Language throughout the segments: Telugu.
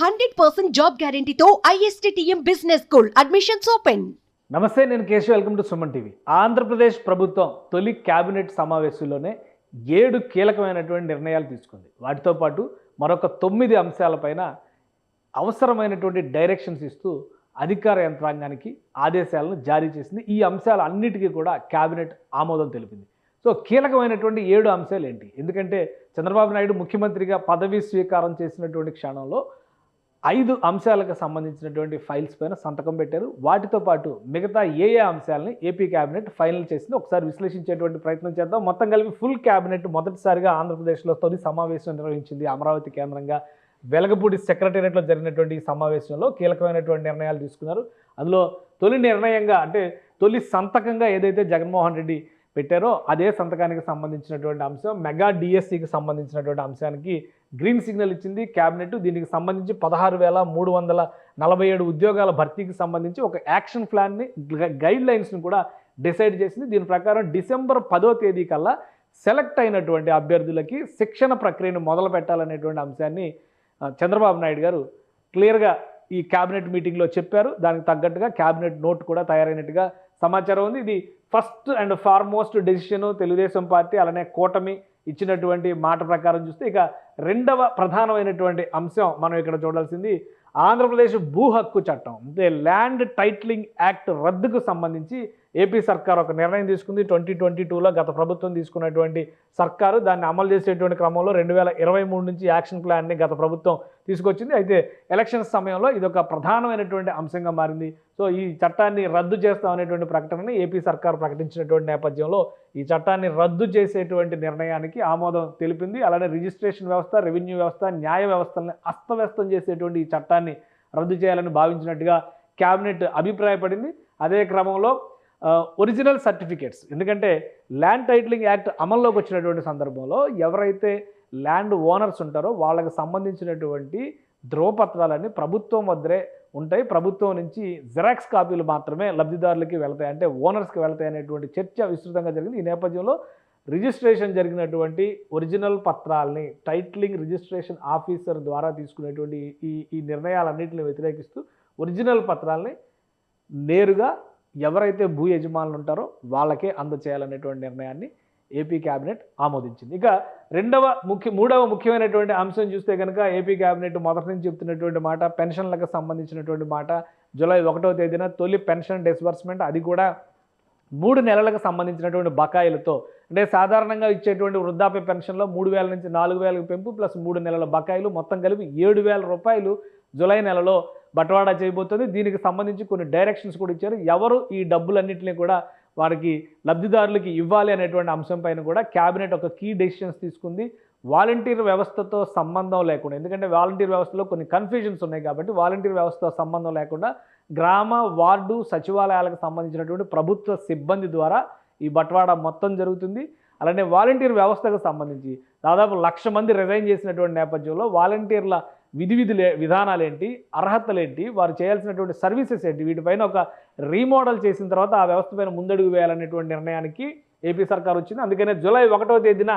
హండ్రెడ్ పర్సెంట్ జాబ్ గ్యారంటీతో ISTM business school. Admissions open నమస్తే నేను Keshav. Welcome to Suman TV. Andhra Pradesh ప్రభుత్వం తొలి కేబినెట్ సమావేశంలోనే ఏడు కీలకమైనటువంటి నిర్ణయాలు తీసుకుంది. వాటితో పాటు మరొక తొమ్మిది అంశాలపైన అవసరమైనటువంటి డైరెక్షన్స్ ఇస్తూ అధికార యంత్రాంగానికి ఆదేశాలను జారీ చేసింది. ఈ అంశాలు అన్నిటికీ కూడా కేబినెట్ ఆమోదం తెలిపింది. సో కీలకమైనటువంటి ఏడు అంశాలు ఏంటి? ఎందుకంటే చంద్రబాబు నాయుడు ముఖ్యమంత్రిగా పదవీ స్వీకారం చేసినటువంటి క్షణంలో ఐదు అంశాలకు సంబంధించినటువంటి ఫైల్స్ పైన సంతకం పెట్టారు. వాటితో పాటు మిగతా ఏ ఏ అంశాలని ఏపీ క్యాబినెట్ ఫైనల్ చేసింది ఒకసారి విశ్లేషించేటువంటి ప్రయత్నం చేద్దాం. మొత్తం కలిపి ఫుల్ క్యాబినెట్ మొదటిసారిగా ఆంధ్రప్రదేశ్లో తొలి సమావేశం నిర్వహించింది అమరావతి కేంద్రంగా. వెలగపూడి సెక్రటేరియట్లో జరిగినటువంటి ఈ సమావేశంలో కీలకమైనటువంటి నిర్ణయాలు తీసుకున్నారు. అందులో తొలి నిర్ణయంగా అంటే తొలి సంతకంగా ఏదైతే జగన్మోహన్ రెడ్డి పెట్టారో అదే సంతకానికి సంబంధించినటువంటి అంశం మెగా డిఎస్సికి సంబంధించినటువంటి అంశానికి గ్రీన్ సిగ్నల్ ఇచ్చింది క్యాబినెట్. దీనికి సంబంధించి పదహారు వేల మూడు వందల నలభై ఏడు ఉద్యోగాల భర్తీకి సంబంధించి ఒక యాక్షన్ ప్లాన్ని గైడ్ లైన్స్ని కూడా డిసైడ్ చేసింది. దీని ప్రకారం డిసెంబర్ పదో తేదీ కల్లా సెలెక్ట్ అయినటువంటి అభ్యర్థులకి శిక్షణ ప్రక్రియను మొదలు పెట్టాలనేటువంటి అంశాన్ని చంద్రబాబు నాయుడు గారు క్లియర్గా ఈ క్యాబినెట్ మీటింగ్లో చెప్పారు. దానికి తగ్గట్టుగా క్యాబినెట్ నోట్ కూడా తయారైనట్టుగా సమాచారం ఉంది. ఇది first and foremost decision Telugu Desam party అలానే కూటమి ఇచ్చినటువంటి మాట ప్రకారం చూస్తే ఇక రెండవ ప్రధానమైనటువంటి అంశం మనం ఇక్కడ చూడాల్సింది ఆంధ్రప్రదేశ్ భూ హక్కు చట్టం అంటే ల్యాండ్ టైట్లింగ్ యాక్ట్ రద్దుకు సంబంధించి ఏపీ సర్కార్ ఒక నిర్ణయం తీసుకుంది. ట్వంటీ ట్వంటీ టూలో గత ప్రభుత్వం తీసుకున్నటువంటి సర్కారు దాన్ని అమలు చేసేటువంటి క్రమంలో రెండు వేల ఇరవై మూడు నుంచి యాక్షన్ ప్లాన్ని గత ప్రభుత్వం తీసుకొచ్చింది. అయితే ఎలక్షన్ సమయంలో ఇది ఒక ప్రధానమైనటువంటి అంశంగా మారింది. సో ఈ చట్టాన్ని రద్దు చేస్తామనేటువంటి ప్రకటనని ఏపీ సర్కార్ ప్రకటించినటువంటి నేపథ్యంలో ఈ చట్టాన్ని రద్దు చేసేటువంటి నిర్ణయానికి ఆమోదం తెలిపింది. అలానే రిజిస్ట్రేషన్ వ్యవస్థ రెవెన్యూ వ్యవస్థ న్యాయ వ్యవస్థలను అస్తవ్యస్తం చేసేటువంటి ఈ చట్టాన్ని రద్దు చేయాలని భావించినట్టుగా క్యాబినెట్ అభిప్రాయపడింది. అదే క్రమంలో ఒరిజినల్ సర్టిఫికేట్స్ ఎందుకంటే ల్యాండ్ టైటిలింగ్ యాక్ట్ అమల్లోకి వచ్చినటువంటి సందర్భంలో ఎవరైతే ల్యాండ్ ఓనర్స్ ఉంటారో వాళ్ళకి సంబంధించినటువంటి ధ్రువపత్రాలన్నీ ప్రభుత్వం వద్దరే ఉంటాయి. ప్రభుత్వం నుంచి జిరాక్స్ కాపీలు మాత్రమే లబ్ధిదారులకి వెళ్తాయి. అంటే ఓనర్స్కి వెళ్తాయి అనేటువంటి చర్చ విస్తృతంగా జరిగింది. ఈ నేపథ్యంలో రిజిస్ట్రేషన్ జరిగినటువంటి ఒరిజినల్ పత్రాలని టైటిలింగ్ రిజిస్ట్రేషన్ ఆఫీసర్ ద్వారా తీసుకునేటువంటి ఈ ఈ నిర్ణయాలన్నింటిని వ్యతిరేకిస్తూ ఒరిజినల్ పత్రాలని నేరుగా ఎవరైతే భూ యజమానులు ఉంటారో వాళ్ళకే అందచేయాలనేటువంటి నిర్ణయాన్ని ఏపీ క్యాబినెట్ ఆమోదించింది. ఇక రెండవ ముఖ్య మూడవ ముఖ్యమైనటువంటి అంశం చూస్తే కనుక ఏపీ క్యాబినెట్ మొదటి నుంచి చెప్తున్నటువంటి మాట పెన్షన్లకు సంబంధించినటువంటి మాట జూలై ఒకటో తేదీన తొలి పెన్షన్ డిస్బర్స్మెంట్ అది కూడా మూడు నెలలకు సంబంధించినటువంటి బకాయిలతో అంటే సాధారణంగా ఇచ్చేటువంటి వృద్ధాప్య పెన్షన్లో మూడు వేల నుంచి నాలుగు వేలకు పెంపు ప్లస్ మూడు నెలల బకాయిలు మొత్తం కలిపి ఏడు వేల రూపాయలు జూలై నెలలో బట్వాడా చేయబోతుంది. దీనికి సంబంధించి కొన్ని డైరెక్షన్స్ కూడా ఇచ్చారు. ఎవరు ఈ డబ్బులన్నింటినీ కూడా వారికి లబ్ధిదారులకి ఇవ్వాలి అనేటువంటి అంశం పైన కూడా క్యాబినెట్ ఒక కీ డెసిషన్స్ తీసుకుంది. వాలంటీర్ వ్యవస్థతో సంబంధం లేకుండా ఎందుకంటే వాలంటీర్ వ్యవస్థలో కొన్ని కన్ఫ్యూజన్స్ ఉన్నాయి కాబట్టి వాలంటీర్ వ్యవస్థతో సంబంధం లేకుండా గ్రామ వార్డు సచివాలయాలకు సంబంధించినటువంటి ప్రభుత్వ సిబ్బంది ద్వారా ఈ బట్వాడా మొత్తం జరుగుతుంది. అలానే వాలంటీర్ వ్యవస్థకు సంబంధించి దాదాపు లక్ష మంది రిజైన్ చేసినటువంటి నేపథ్యంలో వాలంటీర్ల విధి విధులే విధానాలు ఏంటి వారు చేయాల్సినటువంటి సర్వీసెస్ ఏంటి వీటిపైన ఒక రీమోడల్ చేసిన తర్వాత ఆ వ్యవస్థ పైన ముందడుగు వేయాలనేటువంటి నిర్ణయానికి ఏపీ సర్కార్ వచ్చింది. అందుకనే జూలై ఒకటో తేదీన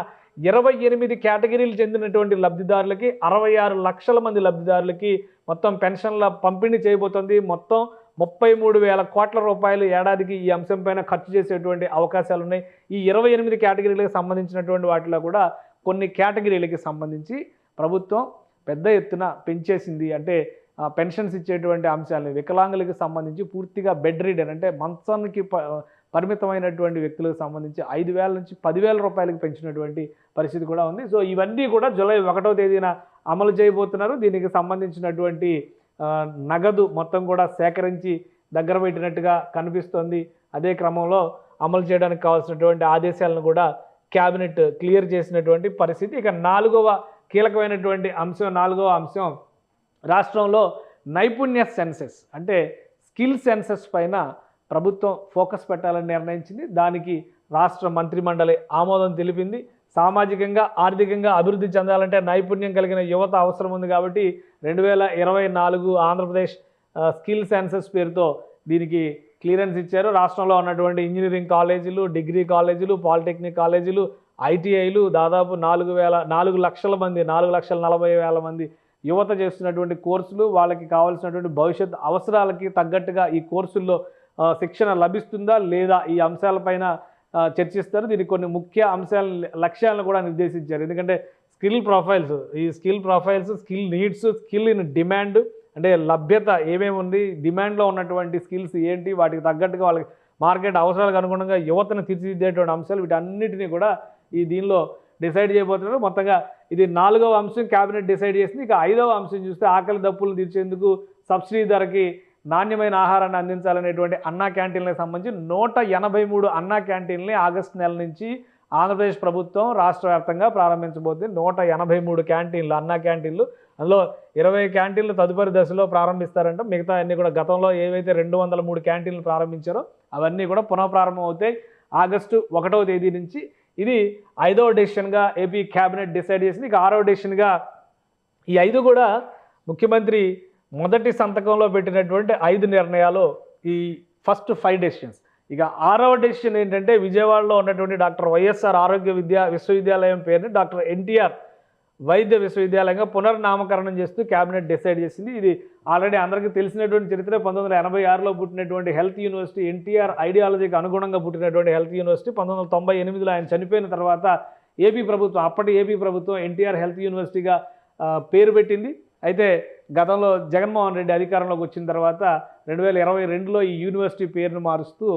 ఇరవై ఎనిమిది కేటగిరీలు చెందినటువంటి లబ్ధిదారులకి అరవై ఆరు లక్షల మంది లబ్ధిదారులకి మొత్తం పెన్షన్ల పంపిణీ చేయబోతోంది. మొత్తం ముప్పై మూడు వేల కోట్ల రూపాయలు ఏడాదికి ఈ అంశం పైన ఖర్చు చేసేటువంటి అవకాశాలు ఉన్నాయి ఈ ఇరవై ఎనిమిది కేటగిరీలకు సంబంధించినటువంటి వాటిలో కూడా కొన్ని కేటగిరీలకి సంబంధించి ప్రభుత్వం పెద్ద ఎత్తున పెంచేసింది. అంటే పెన్షన్స్ ఇచ్చేటువంటి అంశాలని వికలాంగులకు సంబంధించి పూర్తిగా బెడ్ రీడర్ అంటే మంచానికి ప- పరిమితమైనటువంటి వ్యక్తులకు సంబంధించి ఐదు వేల నుంచి పదివేల రూపాయలకు పెంచినటువంటి పరిస్థితి కూడా ఉంది. సో ఇవన్నీ కూడా జూలై ఒకటో తేదీన అమలు చేయబోతున్నారు. దీనికి సంబంధించినటువంటి నగదు మొత్తం కూడా సేకరించి దగ్గర పెట్టినట్టుగా కనిపిస్తోంది. అదే క్రమంలో అమలు చేయడానికి కావాల్సినటువంటి ఆదేశాలను కూడా క్యాబినెట్ క్లియర్ చేసినటువంటి పరిస్థితి. ఇక నాలుగవ కీలకమైనటువంటి అంశం నాలుగవ అంశం రాష్ట్రంలో నైపుణ్య సెన్సెస్ అంటే స్కిల్ సెన్సెస్ పైన ప్రభుత్వం ఫోకస్ పెట్టాలని నిర్ణయించింది. దానికి రాష్ట్ర మంత్రిమండలి ఆమోదం తెలిపింది. సామాజికంగా ఆర్థికంగా అభివృద్ధి చెందాలంటే నైపుణ్యం కలిగిన యువత అవసరం ఉంది కాబట్టి రెండు వేల ఇరవై నాలుగు ఆంధ్రప్రదేశ్ స్కిల్ సెన్సెస్ పేరుతో దీనికి క్లియరెన్స్ ఇచ్చారు. రాష్ట్రంలో ఉన్నటువంటి ఇంజనీరింగ్ కాలేజీలు డిగ్రీ కాలేజీలు పాలిటెక్నిక్ కాలేజీలు ఐటీఐలు దాదాపు నాలుగు వేల నాలుగు లక్షల మంది నాలుగు లక్షల నలభై వేల మంది యువత చేస్తున్నటువంటి కోర్సులు వాళ్ళకి కావాల్సినటువంటి భవిష్యత్ అవసరాలకి తగ్గట్టుగా ఈ కోర్సుల్లో శిక్షణ లభిస్తుందా లేదా ఈ అంశాలపైన చర్చిస్తారు. దీనికి కొన్ని ముఖ్య అంశాల లక్ష్యాలను కూడా నిర్దేశించారు. ఎందుకంటే స్కిల్ ప్రొఫైల్స్ ఈ skill profiles skill needs skill in demand అంటే లభ్యత ఏమేమి ఉంది డిమాండ్లో ఉన్నటువంటి స్కిల్స్ ఏంటి వాటికి తగ్గట్టుగా వాళ్ళకి మార్కెట్ అవసరాలకు అనుగుణంగా యువతను తీర్చిదిద్దేటువంటి అంశాలు వీటన్నిటినీ కూడా ఈ దీనిలో డిసైడ్ చేయబోతున్నారు. మొత్తంగా ఇది నాలుగవ అంశం క్యాబినెట్ డిసైడ్ చేసింది. ఇక ఐదవ అంశం చూస్తే ఆకలి దప్పులను తీర్చేందుకు సబ్సిడీ ధరకి నాణ్యమైన ఆహారాన్ని అందించాలనేటువంటి అన్నా క్యాంటీన్లకు సంబంధించి నూట ఎనభై మూడు అన్నా క్యాంటీన్లని ఆగస్టు నెల నుంచి ఆంధ్రప్రదేశ్ ప్రభుత్వం రాష్ట్ర వ్యాప్తంగా ప్రారంభించబోతుంది. నూట ఎనభై మూడు క్యాంటీన్లు అన్నా క్యాంటీన్లు. అందులో ఇరవై క్యాంటీన్లు తదుపరి దశలో ప్రారంభిస్తారంట. మిగతా అన్నీ కూడా గతంలో ఏవైతే రెండు వందల మూడు క్యాంటీన్లు ప్రారంభించారో అవన్నీ కూడా పునఃప్రారంభం అవుతాయి ఆగస్టు ఒకటవ తేదీ నుంచి ఇది ఐదవ డెసిషన్గా ఏపీ క్యాబినెట్ డిసైడ్ చేసింది. ఇక ఆరవ డెసిషన్గా ఈ ఐదు కూడా ముఖ్యమంత్రి మొదటి సంతకంలో పెట్టినటువంటి ఐదు నిర్ణయాలు ఈ ఫస్ట్ ఫైవ్ డెసిషన్స్. ఇక ఆరవ డెసిషన్ ఏంటంటే విజయవాడలో ఉన్నటువంటి డాక్టర్ వైఎస్ఆర్ ఆరోగ్య విద్యా విశ్వవిద్యాలయం పేరుని డాక్టర్ ఎన్టీఆర్ వైద్య విశ్వవిద్యాలయంగా పునర్నామకరణం చేస్తూ క్యాబినెట్ డిసైడ్ చేసింది. ఇది ఆల్రెడీ అందరికీ తెలిసినటువంటి చరిత్ర. పంతొమ్మిది వందల ఎనభై ఆరులో పుట్టినటువంటి హెల్త్ యూనివర్సిటీ ఎన్టీఆర్ ఐడియాలజీకి అనుగుణంగా పుట్టినటువంటి హెల్త్ యూనివర్సిటీ. పంతొమ్మిది వందల తొంభై ఎనిమిదిలో ఆయన చనిపోయిన తర్వాత ఏపీ ప్రభుత్వం అప్పటి ఏపీ ప్రభుత్వం ఎన్టీఆర్ హెల్త్ యూనివర్సిటీగా పేరు పెట్టింది. అయితే గతంలో జగన్మోహన్ రెడ్డి అధికారంలోకి వచ్చిన తర్వాత రెండు వేల ఇరవై రెండులో ఈ యూనివర్సిటీ పేరును మారుస్తూ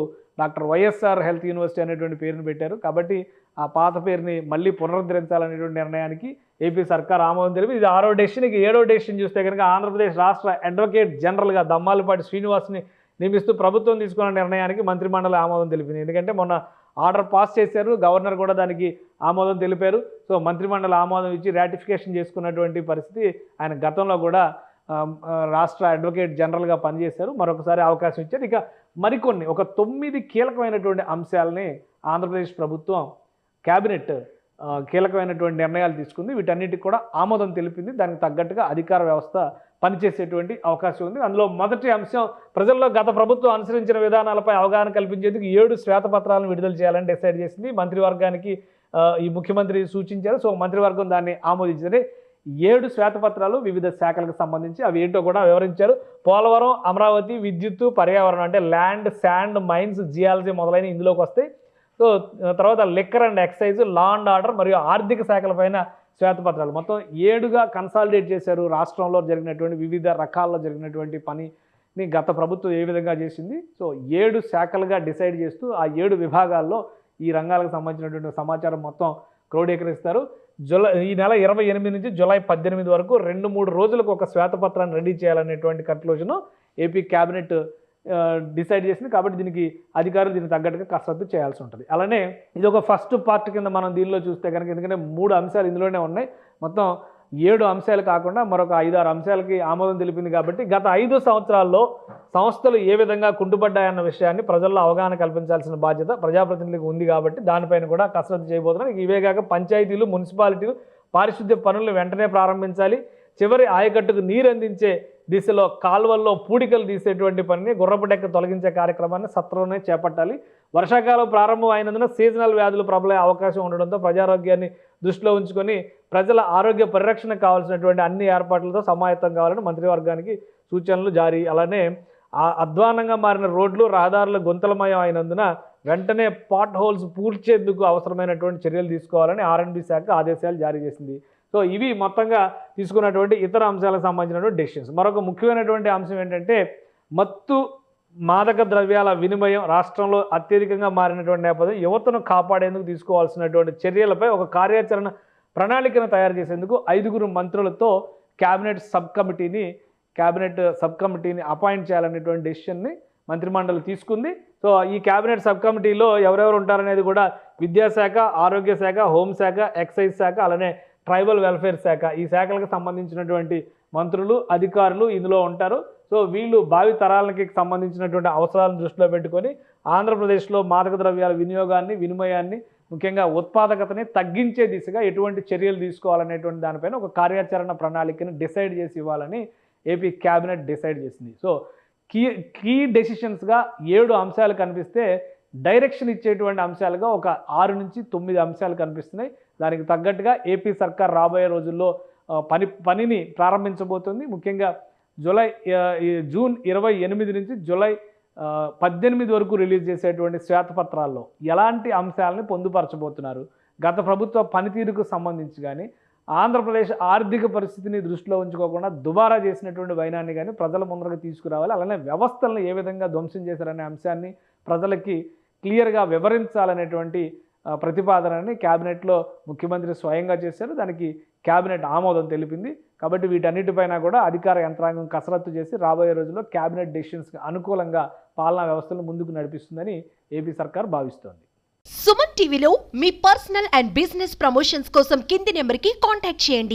డాక్టర్ వైఎస్ఆర్ హెల్త్ యూనివర్సిటీ అనేటువంటి పేరును పెట్టారు. కాబట్టి ఆ పాత పేరుని మళ్ళీ పునరుద్ధరించాలనేటువంటి నిర్ణయానికి ఏపీ సర్కార్ ఆమోదం తెలిపి ఇది ఆరో డెసిషన్ ఇక ఏడో డెసిషన్ చూస్తే కనుక ఆంధ్రప్రదేశ్ రాష్ట్ర అడ్వకేట్ జనరల్గా దమ్మాలపాటి శ్రీనివాస్ని నియమిస్తూ ప్రభుత్వం తీసుకున్న నిర్ణయానికి మంత్రిమండలి ఆమోదం తెలిపింది. ఎందుకంటే మొన్న ఆర్డర్ పాస్ చేశారు గవర్నర్ కూడా దానికి ఆమోదం తెలిపారు. సో మంత్రిమండలి ఆమోదం ఇచ్చి రాటిఫికేషన్ చేసుకున్నటువంటి పరిస్థితి ఆయన గతంలో కూడా రాష్ట్ర అడ్వకేట్ జనరల్గా పనిచేశారు. మరొకసారి అవకాశం ఇచ్చారు. ఇక మరికొన్ని ఒక తొమ్మిది కీలకమైనటువంటి అంశాలని ఆంధ్రప్రదేశ్ ప్రభుత్వం క్యాబినెట్ కీలకమైనటువంటి నిర్ణయాలు తీసుకుంది. వీటన్నిటికి కూడా ఆమోదం తెలిపింది. దానికి తగ్గట్టుగా అధికార వ్యవస్థ పనిచేసేటువంటి అవకాశం ఉంది. అందులో మొదటి అంశం ప్రజల్లో గత ప్రభుత్వం అనుసరించిన విధానాలపై అవగాహన కల్పించేందుకు ఏడు శ్వేతపత్రాలను విడుదల చేయాలని డిసైడ్ చేసింది. మంత్రివర్గానికి ఈ ముఖ్యమంత్రి సూచించారు. సో మంత్రివర్గం దాన్ని ఆమోదించింది. ఏడు శ్వేతపత్రాలు వివిధ శాఖలకు సంబంధించి అవి ఏంటో కూడా వివరించారు. పోలవరం అమరావతి విద్యుత్తు పర్యావరణం అంటే ల్యాండ్ శాండ్ మైన్స్ జియాలజీ మొదలైన ఇందులోకి వస్తాయి. సో తర్వాత liquor and excise law and order మరియు ఆర్థిక శాఖలపైన శ్వేతపత్రాలు. మొత్తం ఏడుగా కన్సాలిడేట్ చేశారు రాష్ట్రంలో జరిగినటువంటి వివిధ రకాల్లో జరిగినటువంటి పనిని గత ప్రభుత్వం ఏ విధంగా చేసింది. సో ఏడు శాఖలుగా డిసైడ్ చేస్తూ ఆ ఏడు విభాగాల్లో ఈ రంగాలకు సంబంధించినటువంటి సమాచారం మొత్తం క్రోడీకరిస్తారు. జులై ఈ నెల ఇరవై ఎనిమిది నుంచి జూలై పద్దెనిమిది వరకు రెండు మూడు రోజులకు ఒక శ్వేతపత్రాన్ని రెడీ చేయాలనేటువంటి కన్క్లూజను ఏపీ క్యాబినెట్ డిసైడ్ చేసింది కాబట్టి దీనికి అధికారులు దీనికి తగ్గట్టుగా కసరత్తు చేయాల్సి ఉంటుంది. అలానే ఇది ఒక ఫస్ట్ పార్ట్ కింద మనం దీనిలో చూస్తే కనుక ఎందుకంటే మూడు అంశాలు ఇందులోనే ఉన్నాయి. మొత్తం ఏడు అంశాలు కాకుండా మరొక ఐదారు అంశాలకి ఆమోదం తెలిపింది కాబట్టి గత ఐదు సంవత్సరాల్లో సంస్థలు ఏ విధంగా కుంటుపడ్డాయన్న విషయాన్ని ప్రజల్లో అవగాహన కల్పించాల్సిన బాధ్యత ప్రజాప్రతినిధులకు ఉంది కాబట్టి దానిపైన కూడా కసరత్తు చేయబోతున్నారు ఇవే కాక పంచాయతీలు మున్సిపాలిటీలు పారిశుద్ధ్య పనులను వెంటనే ప్రారంభించాలి. చివరి ఆయకట్టుకు నీరు అందించే దిశలో కాల్వల్లో పూడికలు తీసేటువంటి పనిని గుర్రపు డెక్క తొలగించే కార్యక్రమాన్ని సత్రంలోనే చేపట్టాలి. వర్షాకాలం ప్రారంభం అయినందున సీజనల్ వ్యాధులు ప్రబలే అవకాశం ఉండడంతో ప్రజారోగ్యాన్ని దృష్టిలో ఉంచుకొని ప్రజల ఆరోగ్య పరిరక్షణ కావాల్సినటువంటి అన్ని ఏర్పాట్లతో సమాయత్తం కావాలని మంత్రివర్గానికి సూచనలు జారీ. అలానే అధ్వానంగా మారిన రోడ్లు రహదారుల గుంతలమయం అయినందున వెంటనే పాట్ హోల్స్ పూడ్చేందుకు అవసరమైనటువంటి చర్యలు తీసుకోవాలని ఆర్ఎండ్బి శాఖ ఆదేశాలు జారీ చేసింది. సో ఇవి మొత్తంగా తీసుకున్నటువంటి ఇతర అంశాలకు సంబంధించినటువంటి డెసిషన్స్ మరొక ముఖ్యమైనటువంటి అంశం ఏంటంటే మత్తు మాదక ద్రవ్యాల వినిమయం రాష్ట్రంలో అత్యధికంగా మారినటువంటి నేపథ్యం యువతను కాపాడేందుకు తీసుకోవాల్సినటువంటి చర్యలపై ఒక కార్యాచరణ ప్రణాళికను తయారు చేసేందుకు ఐదుగురు మంత్రులతో క్యాబినెట్ సబ్ కమిటీని క్యాబినెట్ సబ్ కమిటీని అపాయింట్ చేయాలనేటువంటి డెసిషన్ని మంత్రిమండలి తీసుకుంది. సో ఈ క్యాబినెట్ సబ్ కమిటీలో ఎవరెవరు ఉంటారనేది కూడా విద్యాశాఖ ఆరోగ్య శాఖ హోంశాఖ ఎక్సైజ్ శాఖ అలానే ట్రైబల్ వెల్ఫేర్ శాఖ. ఈ శాఖలకు సంబంధించినటువంటి మంత్రులు అధికారులు ఇందులో ఉంటారు. సో వీళ్ళు భావి తరాలకి సంబంధించినటువంటి అవసరాలను దృష్టిలో పెట్టుకొని ఆంధ్రప్రదేశ్లో మాదక ద్రవ్యాల వినియోగాన్ని వినిమయాన్ని ముఖ్యంగా ఉత్పాదకతని తగ్గించే దిశగా ఎటువంటి చర్యలు తీసుకోవాలనేటువంటి దానిపైన ఒక కార్యాచరణ ప్రణాళికను డిసైడ్ చేసి ఇవ్వాలని ఏపీ క్యాబినెట్ డిసైడ్ చేసింది. సో కీ కీ డెసిషన్స్గా ఏడు అంశాలు కనిపిస్తే డైరెక్షన్ ఇచ్చేటువంటి అంశాలుగా ఒక ఆరు నుంచి తొమ్మిది అంశాలు కనిపిస్తున్నాయి. దానికి తగ్గట్టుగా ఏపీ సర్కార్ రాబోయే రోజుల్లో పని పనిని ప్రారంభించబోతుంది. ముఖ్యంగా జూలై ఈ జూన్ ఇరవై ఎనిమిది నుంచి జూలై పద్దెనిమిది వరకు రిలీజ్ చేసేటువంటి శ్వేతపత్రాల్లో ఎలాంటి అంశాలని పొందుపరచబోతున్నారు? గత ప్రభుత్వ పనితీరుకు సంబంధించి కానీ ఆంధ్రప్రదేశ్ ఆర్థిక పరిస్థితిని దృష్టిలో ఉంచుకోకుండా దుబారా చేసినటువంటి వైనాన్ని కానీ ప్రజల ముందరకు తీసుకురావాలి. అలానే వ్యవస్థలను ఏ విధంగా ధ్వంసం చేశారనే అంశాన్ని ప్రజలకి క్లియర్గా వివరించాలనేటువంటి ప్రతిపాదనని క్యాబినెట్లో ముఖ్యమంత్రి స్వయంగా చేశారు. దానికి క్యాబినెట్ ఆమోదం తెలిపింది. కాబట్టి వీటన్నిటిపైన కూడా అధికార యంత్రాంగం కసరత్తు చేసి రాబోయే రోజుల్లో క్యాబినెట్ డెసిషన్స్కి అనుకూలంగా పాలనా వ్యవస్థను ముందుకు నడిపిస్తుందని ఏపీ సర్కార్ భావిస్తోంది. సుమన్ టీవీలో మీ పర్సనల్ అండ్ బిజినెస్ ప్రమోషన్స్ కోసం కింది నెంబర్కి కాంటాక్ట్ చేయండి.